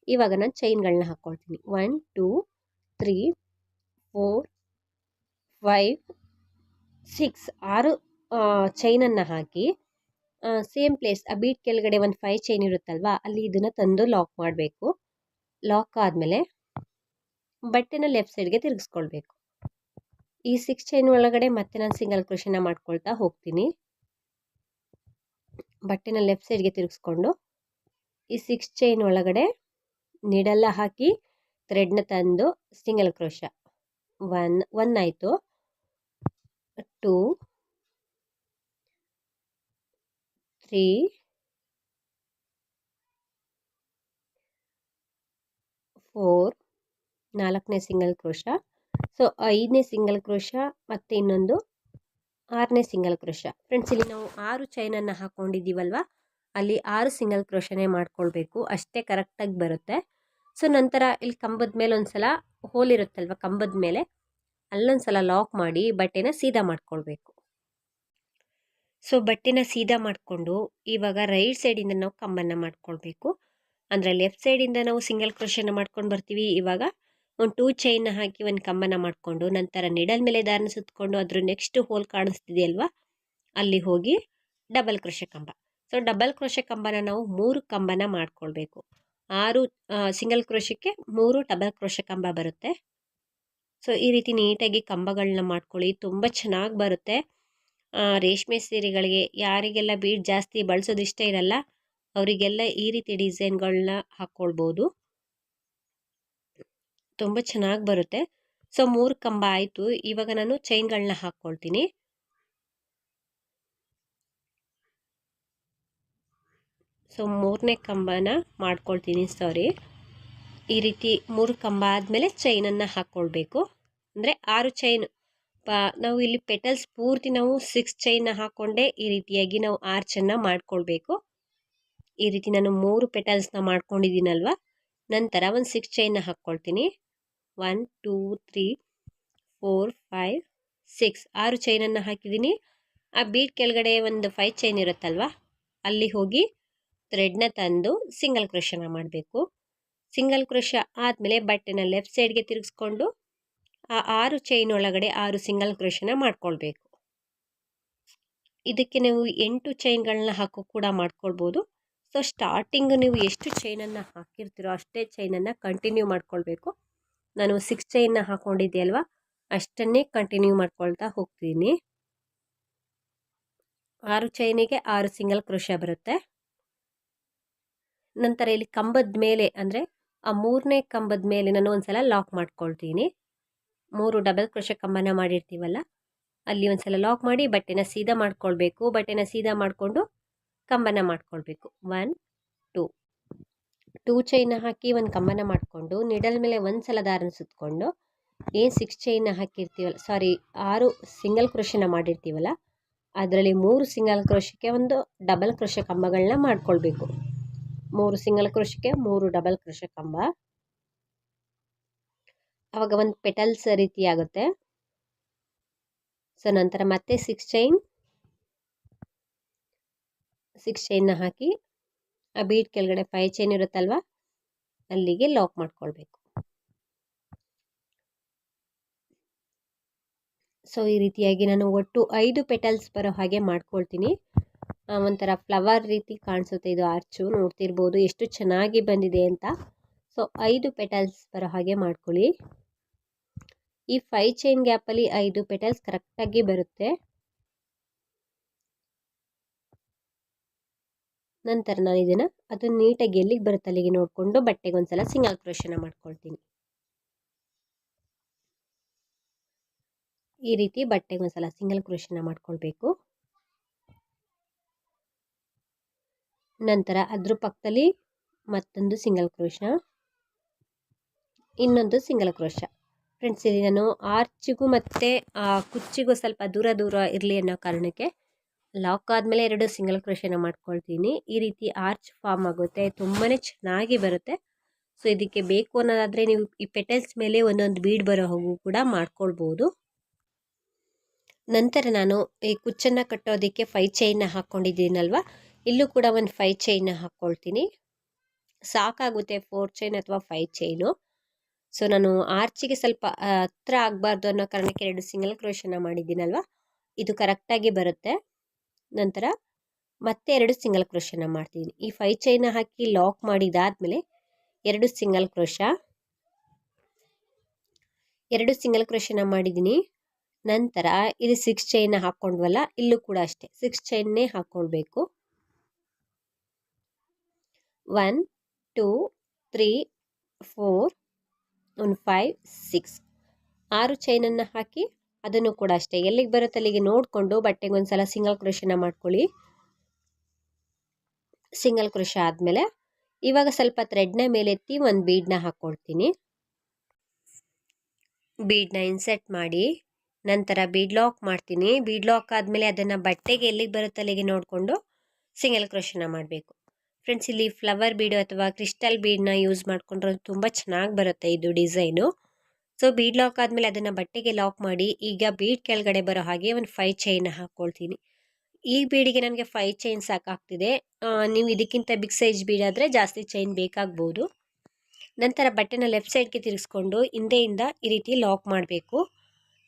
ಇವಾಗ ನಾನು ಚೈನ್ಗಳನ್ನ ಹಾಕ್ಕೊಳ್ತೀನಿ one two three four five six ಆರು ಚೈನನ್ನು ಹಾಕಿ ಸೇಮ್ ಪ್ಲೇಸ್ ಆ ಬೀಟ್ ಕೆಳಗಡೆ ಒಂದು ಫೈವ್ ಚೈನ್ ಇರುತ್ತಲ್ವಾ, ಅಲ್ಲಿ ಇದನ್ನು ತಂದು ಲಾಕ್ ಮಾಡಬೇಕು. ಲಾಕ್ ಆದಮೇಲೆ ಬಟ್ಟೆನ ಲೆಫ್ಟ್ ಸೈಡ್ಗೆ ತಿರುಗಿಸ್ಕೊಳ್ಬೇಕು. ಈ ಸಿಕ್ಸ್ ಚೈನ್ ಒಳಗಡೆ ಮತ್ತೆ ನಾನು ಸಿಂಗಲ್ ಕ್ರೋಶನ ಮಾಡ್ಕೊಳ್ತಾ ಹೋಗ್ತೀನಿ. ಬಟ್ಟೆನ ಲೆಫ್ಟ್ ಸೈಡ್ಗೆ ತಿರುಗಿಸ್ಕೊಂಡು ಈ ಸಿಕ್ಸ್ ಚೈನ್ ಒಳಗಡೆ ನಿಡಲ್ಲ ಹಾಕಿ ಥ್ರೆಡ್ನ ತಂದು ಸಿಂಗಲ್ ಕ್ರೋಶ ಒನ್ ಒನ್ ಆಯಿತು. ಟೂ ತ್ರೀ ಫೋರ್ ನಾಲ್ಕನೇ ಸಿಂಗಲ್ ಕ್ರೋಶ. ಸೊ ಐದನೇ ಸಿಂಗಲ್ ಕ್ರೋಶ ಮತ್ತು ಇನ್ನೊಂದು ಆರನೇ ಸಿಂಗಲ್ ಕ್ರೋಶ. ಫ್ರೆಂಡ್ಸ್ ಇಲ್ಲಿ ನಾವು ಆರು ಚೈನನ್ನು ಹಾಕ್ಕೊಂಡಿದ್ದೀವಲ್ವ ಅಲ್ಲಿ ಆರು ಸಿಂಗಲ್ ಕ್ರೋಶನೇ ಮಾಡ್ಕೊಳ್ಬೇಕು. ಅಷ್ಟೇ ಕರೆಕ್ಟಾಗಿ ಬರುತ್ತೆ. ಸೊ ನಂತರ ಇಲ್ಲಿ ಕಂಬದ ಮೇಲೆ ಒಂದು ಸಲ ಹೋಲಿರುತ್ತಲ್ವ ಕಂಬದ ಮೇಲೆ. ಅಲ್ಲೊಂದು ಸಲ ಲಾಕ್ ಮಾಡಿ ಬಟ್ಟೆನ ಸೀದಾ ಮಾಡ್ಕೊಳ್ಬೇಕು. ಸೊ, ಬಟ್ಟೆನ ಸೀದಾ ಮಾಡಿಕೊಂಡು ಇವಾಗ ರೈಟ್ ಸೈಡಿಂದ ನಾವು ಕಂಬನ್ನು ಮಾಡ್ಕೊಳ್ಬೇಕು. ಅಂದರೆ ಲೆಫ್ಟ್ ಸೈಡಿಂದ ನಾವು ಸಿಂಗಲ್ ಕ್ರೋಶನ ಮಾಡ್ಕೊಂಡು ಬರ್ತೀವಿ. ಇವಾಗ ಒಂದು ಟೂ ಚೈನ್ನ ಹಾಕಿ ಒಂದು ಕಂಬನ ಮಾಡಿಕೊಂಡು ನಂತರ ನಿಡಲ್ ಮೇಲೆ ದಾರನ ಸುತ್ತಕೊಂಡು ಅದ್ರ ನೆಕ್ಸ್ಟ್ ಹೋಲ್ ಕಾಣಿಸ್ತಿದೆಯಲ್ವಾ? ಅಲ್ಲಿ ಹೋಗಿ ಡಬಲ್ ಕ್ರೋಶ ಕಂಬ. ಸೊ, ಡಬಲ್ ಕ್ರೋಶ ಕಂಬನ ನಾವು ಮೂರು ಕಂಬನ ಮಾಡ್ಕೊಳ್ಬೇಕು. ಆರು ಸಿಂಗಲ್ ಕ್ರೋಶಕ್ಕೆ ಮೂರು ಡಬಲ್ ಕ್ರೋಶ ಕಂಬ ಬರುತ್ತೆ. ಸೊ, ಈ ರೀತಿ ನೀಟಾಗಿ ಕಂಬಗಳನ್ನ ಮಾಡ್ಕೊಳ್ಳಿ. ತುಂಬ ಚೆನ್ನಾಗಿ ಬರುತ್ತೆ. ರೇಷ್ಮೆ ಸೀರೆಗಳಿಗೆ ಯಾರಿಗೆಲ್ಲ ಬೀಡ್ ಜಾಸ್ತಿ ಬಳಸೋದು ಇಷ್ಟ ಇರಲ್ಲ, ಅವರಿಗೆಲ್ಲ ಈ ರೀತಿ ಡಿಸೈನ್ಗಳನ್ನ ಹಾಕ್ಕೊಳ್ಬೋದು ತುಂಬ ಚೆನ್ನಾಗಿ ಬರುತ್ತೆ. ಸೊ, ಮೂರು ಕಂಬ ಆಯಿತು. ಇವಾಗ ನಾನು ಚೈನ್ಗಳನ್ನ ಹಾಕ್ಕೊಳ್ತೀನಿ ಸೊ, ಮೂರನೇ ಕಂಬನ ಮಾಡ್ಕೊಳ್ತೀನಿ ಸಾರಿ. ಈ ರೀತಿ ಮೂರು ಕಂಬ ಆದಮೇಲೆ ಚೈನನ್ನು ಹಾಕ್ಕೊಳ್ಬೇಕು ಅಂದರೆ ಆರು ಚೈನ್ ಪ, ನಾವು ಇಲ್ಲಿ ಪೆಟಲ್ಸ್ ಪೂರ್ತಿ ನಾವು ಸಿಕ್ಸ್ ಚೈನ್ನ ಹಾಕ್ಕೊಂಡೆ ಈ ರೀತಿಯಾಗಿ ನಾವು ಆರ್ಚನ್ನು ಮಾಡ್ಕೊಳ್ಬೇಕು. ಈ ರೀತಿ ನಾನು ಮೂರು ಪೆಟಲ್ಸ್ನ ಮಾಡ್ಕೊಂಡಿದ್ದೀನಲ್ವ? ನಂತರ ಒಂದು ಸಿಕ್ಸ್ ಚೈನ್ನ ಹಾಕ್ಕೊಳ್ತೀನಿ one, two, three, four, five, six. ಆರು ಚೈನನ್ನು ಹಾಕಿದ್ದೀನಿ. ಆ ಬೀಟ್ ಕೆಳಗಡೆ ಒಂದು ಫೈವ್ ಚೈನ್ ಇರುತ್ತಲ್ವ? ಅಲ್ಲಿ ಹೋಗಿ ಥ್ರೆಡ್ನ ತಂದು ಸಿಂಗಲ್ ಕ್ರೋಶನ ಮಾಡಬೇಕು. ಸಿಂಗಲ್ ಕ್ರೋಶ ಆದಮೇಲೆ ಬಟ್ಟೆನ ಲೆಫ್ಟ್ ಸೈಡ್ಗೆ ತಿರುಗಿಸ್ಕೊಂಡು ಆ ಆರು ಚೈನ್ ಒಳಗಡೆ ಆರು ಸಿಂಗಲ್ ಕ್ರೋಶನ ಮಾಡ್ಕೊಳ್ಬೇಕು. ಇದಕ್ಕೆ ನೀವು ಎಂಟು ಚೈನ್ಗಳನ್ನ ಹಾಕೋ ಕೂಡ ಮಾಡ್ಕೊಳ್ಬೋದು. ಸೊ ಸ್ಟಾರ್ಟಿಂಗ್ ನೀವು ಎಷ್ಟು ಚೈನನ್ನು ಹಾಕಿರ್ತೀರೋ ಅಷ್ಟೇ ಚೈನನ್ನು ಕಂಟಿನ್ಯೂ ಮಾಡ್ಕೊಳ್ಬೇಕು. ನಾನು ಸಿಕ್ಸ್ ಚೈನ್ನ ಹಾಕ್ಕೊಂಡಿದ್ದೆ ಅಲ್ವಾ? ಅಷ್ಟನ್ನೇ ಕಂಟಿನ್ಯೂ ಮಾಡ್ಕೊಳ್ತಾ ಹೋಗ್ತೀನಿ. ಆರು ಚೈನಿಗೆ ಆರು ಸಿಂಗಲ್ ಕ್ರೋಶ ಬರುತ್ತೆ. ನಂತರ ಇಲ್ಲಿ ಕಂಬದ ಮೇಲೆ ಅಂದರೆ ಆ ಮೂರನೇ ಕಂಬದ ಮೇಲೆ ನಾನು ಒಂದ್ಸಲ ಲಾಕ್ ಮಾಡ್ಕೊಳ್ತೀನಿ. ಮೂರು ಡಬಲ್ ಕ್ರೋಶೆ ಕಂಬನ ಮಾಡಿರ್ತೀವಲ್ಲ, ಅಲ್ಲಿ ಒಂದ್ಸಲ ಲಾಕ್ ಮಾಡಿ ಬಟ್ಟೆನ ಸೀದಾ ಮಾಡ್ಕೊಳ್ಬೇಕು. ಬಟ್ಟೆನ ಸೀದಾ ಮಾಡಿಕೊಂಡು ಕಂಬನ ಮಾಡ್ಕೊಳ್ಬೇಕು. ಒನ್ ಟೂ ಟೂ ಚೈನ ಹಾಕಿ ಒಂದು ಕಂಬನ ಮಾಡಿಕೊಂಡು ನಿಡಲ್ ಮೇಲೆ ಒಂದು ಸಲ ದಾರನ ಸುತ್ತಕೊಂಡು ಏನು ಸಿಕ್ಸ್ ಚೈನ ಹಾಕಿರ್ತೀವಲ್ಲ ಸಾರಿ ಆರು ಸಿಂಗಲ್ ಕ್ರೋಶನ ಮಾಡಿರ್ತೀವಲ್ಲ, ಅದರಲ್ಲಿ ಮೂರು ಸಿಂಗಲ್ ಕ್ರೋಶಕ್ಕೆ ಒಂದು ಡಬಲ್ ಕ್ರೋಶ ಕಂಬಗಳನ್ನ ಮಾಡ್ಕೊಳ್ಬೇಕು. ಮೂರು ಸಿಂಗಲ್ ಕ್ರೋಶಕ್ಕೆ ಮೂರು ಡಬಲ್ ಕ್ರೋಶ ಕಂಬ. ಅವಾಗ ಒಂದು ಪೆಟಲ್ಸ್ ರೀತಿ ಆಗುತ್ತೆ. ಸೊ ನಂತರ ಮತ್ತೆ ಸಿಕ್ಸ್ ಚೈನ್ ಸಿಕ್ಸ್ ಚೈನ್ನ ಹಾಕಿ, ಆ ಬೀಟ್ ಕೆಳಗಡೆ ಫೈವ್ ಚೈನ್ ಇರುತ್ತಲ್ವ, ಅಲ್ಲಿಗೆ ಲಾಕ್ ಮಾಡ್ಕೊಳ್ಬೇಕು. ಸೊ ಈ ರೀತಿಯಾಗಿ ನಾನು ಒಟ್ಟು ಐದು ಪೆಟಲ್ಸ್ ಬರೋ ಹಾಗೆ ಮಾಡ್ಕೊಳ್ತೀನಿ. ಒಂಥರ ಫ್ಲವರ್ ರೀತಿ ಕಾಣಿಸುತ್ತೆ. ಇದು ಆರ್ಚು, ನೋಡ್ತಿರ್ಬೋದು ಎಷ್ಟು ಚೆನ್ನಾಗಿ ಬಂದಿದೆ ಅಂತ. ಸೊ ಐದು ಪೆಟಲ್ಸ್ ಬರೋ ಹಾಗೆ ಮಾಡ್ಕೊಳ್ಳಿ. ಈ ಫೈವ್ ಚೈನ್ ಗ್ಯಾಪಲ್ಲಿ ಐದು ಪೆಟಲ್ಸ್ ಕರೆಕ್ಟಾಗಿ ಬರುತ್ತೆ. ನಂತರ ನಾನು ಇದನ್ನು ಅದು ನೀಟಾಗಿ ಎಲ್ಲಿಗೆ ಬರುತ್ತೆ ಅಲ್ಲಿಗೆ ನೋಡಿಕೊಂಡು ಬಟ್ಟೆಗೆ ಒಂದ್ಸಲ ಸಿಂಗಲ್ ಕ್ರೋಶನ ಮಾಡ್ಕೊಳ್ತೀನಿ. ಈ ರೀತಿ ಬಟ್ಟೆಗೆ ಒಂದ್ಸಲ ಸಿಂಗಲ್ ಕ್ರೋಶನ ಮಾಡ್ಕೊಳ್ಬೇಕು. ನಂತರ ಅದ್ರ ಪಕ್ಕದಲ್ಲಿ ಮತ್ತೊಂದು ಸಿಂಗಲ್ ಕ್ರೋಶ ಇನ್ನೊಂದು ಸಿಂಗಲ್ ಕ್ರೋಶ ಫ್ರೆಂಡ್ಸ್ ಇಲ್ಲಿ ನಾನು ಆರ್ಚಿಗೂ ಮತ್ತು ಕುಚ್ಚಿಗೂ ಸ್ವಲ್ಪ ದೂರ ದೂರ ಇರಲಿ ಅನ್ನೋ ಕಾರಣಕ್ಕೆ ಲಾಕ್ ಆದಮೇಲೆ ಎರಡು ಸಿಂಗಲ್ ಕ್ರೋಶನ ಮಾಡ್ಕೊಳ್ತೀನಿ. ಈ ರೀತಿ ಆರ್ಚ್ ಫಾರ್ಮ್ ಆಗುತ್ತೆ ತುಂಬಾ ಚೆನ್ನಾಗಿ ಬರುತ್ತೆ. ಸೊ ಇದಕ್ಕೆ ಬೇಕು ಅನ್ನೋದಾದರೆ ನೀವು ಈ ಪೆಟಲ್ಸ್ ಮೇಲೆ ಒಂದೊಂದು ಬೀಡ್ ಬರೋ ಹೋಗು ಕೂಡ ಮಾಡ್ಕೊಳ್ಬೋದು. ನಂತರ ನಾನು ಈ ಕುಚ್ಚನ್ನು ಕಟ್ಟೋದಕ್ಕೆ ಫೈ ಚೈನ್ನ ಹಾಕ್ಕೊಂಡಿದ್ದೀನಲ್ವ ಇಲ್ಲೂ ಕೂಡ ಒಂದು ಫೈ ಚೈನ್ನ ಹಾಕ್ಕೊಳ್ತೀನಿ ಸಾಕಾಗುತ್ತೆ ಫೋರ್ ಚೈನ್ ಅಥವಾ ಫೈ ಚೈನು ಸೊ, ನಾನು ಆರ್ಚಿಗೆ ಸ್ವಲ್ಪ ಹತ್ರ ಆಗಬಾರ್ದು ಅನ್ನೋ ಕಾರಣಕ್ಕೆ ಎರಡು ಸಿಂಗಲ್ ಕ್ರೋಶನ ಮಾಡಿದ್ದೀನಲ್ವ? ಇದು ಕರೆಕ್ಟಾಗಿ ಬರುತ್ತೆ. ನಂತರ ಮತ್ತೆ ಎರಡು ಸಿಂಗಲ್ ಕ್ರೋಶನ ಮಾಡ್ತೀನಿ ಈ ಫೈ ಚೈನ ಹಾಕಿ ಲಾಕ್ ಮಾಡಿದಾದ್ಮೇಲೆ ಎರಡು ಸಿಂಗಲ್ ಕ್ರೋಶ. ಎರಡು ಸಿಂಗಲ್ ಕ್ರೋಶನ ಮಾಡಿದ್ದೀನಿ ನಂತರ ಇದು ಸಿಕ್ಸ್ ಚೈನ ಹಾಕ್ಕೊಂಡ್ವಲ್ಲ, ಇಲ್ಲೂ ಕೂಡ ಅಷ್ಟೇ. ಸಿಕ್ಸ್ ಚೈನ್ನೇ ಹಾಕ್ಕೊಳ್ಬೇಕು. ಒನ್, ಟೂ, ತ್ರೀ, ಫೋರ್ ಒಂದು ಫೈವ್ ಸಿಕ್ಸ್ ಆರು ಚೈನನ್ನು ಹಾಕಿ ಅದನ್ನು ಕೂಡ ಅಷ್ಟೇ. ಎಲ್ಲಿಗೆ ಬರುತ್ತೆ ಅಲ್ಲಿಗೆ ನೋಡಿಕೊಂಡು ಬಟ್ಟೆಗೆ ಒಂದು ಸಲ ಸಿಂಗಲ್ ಕ್ರೋಶನ ಮಾಡ್ಕೊಳ್ಳಿ. ಸಿಂಗಲ್ ಕ್ರೋಶ ಆದಮೇಲೆ ಇವಾಗ ಸ್ವಲ್ಪ ಥ್ರೆಡ್ನ ಮೇಲೆತ್ತಿ ಒಂದು ಬೀಡನ್ನ ಹಾಕ್ಕೊಳ್ತೀನಿ ಬೀಡನ್ನ ಇನ್ಸೆಟ್ ಮಾಡಿ ನಂತರ ಬೀಡ್ ಲಾಕ್ ಮಾಡ್ತೀನಿ. ಬೀಡ್ ಲಾಕ್ ಆದಮೇಲೆ ಅದನ್ನು ಬಟ್ಟೆಗೆ ಎಲ್ಲಿಗೆ ಬರುತ್ತೆ ಅಲ್ಲಿಗೆ ನೋಡಿಕೊಂಡು ಸಿಂಗಲ್ ಕ್ರೋಶನ ಮಾಡಬೇಕು. ಫ್ರೆಂಡ್ಸ್ ಇಲ್ಲಿ ಫ್ಲವರ್ ಬೀಡು ಅಥವಾ ಕ್ರಿಸ್ಟಲ್ ಬೀಡ್ನ ಯೂಸ್ ಮಾಡಿಕೊಂಡ್ರೆ ತುಂಬ ಚೆನ್ನಾಗಿ ಬರುತ್ತೆ ಇದು ಡಿಸೈನು ಸೊ ಬೀಡ್ ಲಾಕ್ ಆದಮೇಲೆ ಅದನ್ನು ಬಟ್ಟೆಗೆ ಲಾಕ್ ಮಾಡಿ, ಈಗ ಬೀಡ್ ಕೆಳಗಡೆ ಬರೋ ಹಾಗೆ ಒಂದು ಫೈವ್ ಚೈನ್ ಹಾಕ್ಕೊಳ್ತೀನಿ ಈ ಬೀಡಿಗೆ ನನಗೆ ಫೈವ್ ಚೈನ್ ಸಾಕಾಗ್ತಿದೆ. ನೀವು ಇದಕ್ಕಿಂತ ಬಿಗ್ ಸೈಜ್ ಬೀಡಾದರೆ ಜಾಸ್ತಿ ಚೈನ್ ಬೇಕಾಗ್ಬೋದು. ನಂತರ ಬಟ್ಟೆನ ಲೆಫ್ಟ್ ಸೈಡ್ಗೆ ತಿರುಗಿಸ್ಕೊಂಡು ಹಿಂದೆಯಿಂದ ಈ ರೀತಿ ಲಾಕ್ ಮಾಡಬೇಕು.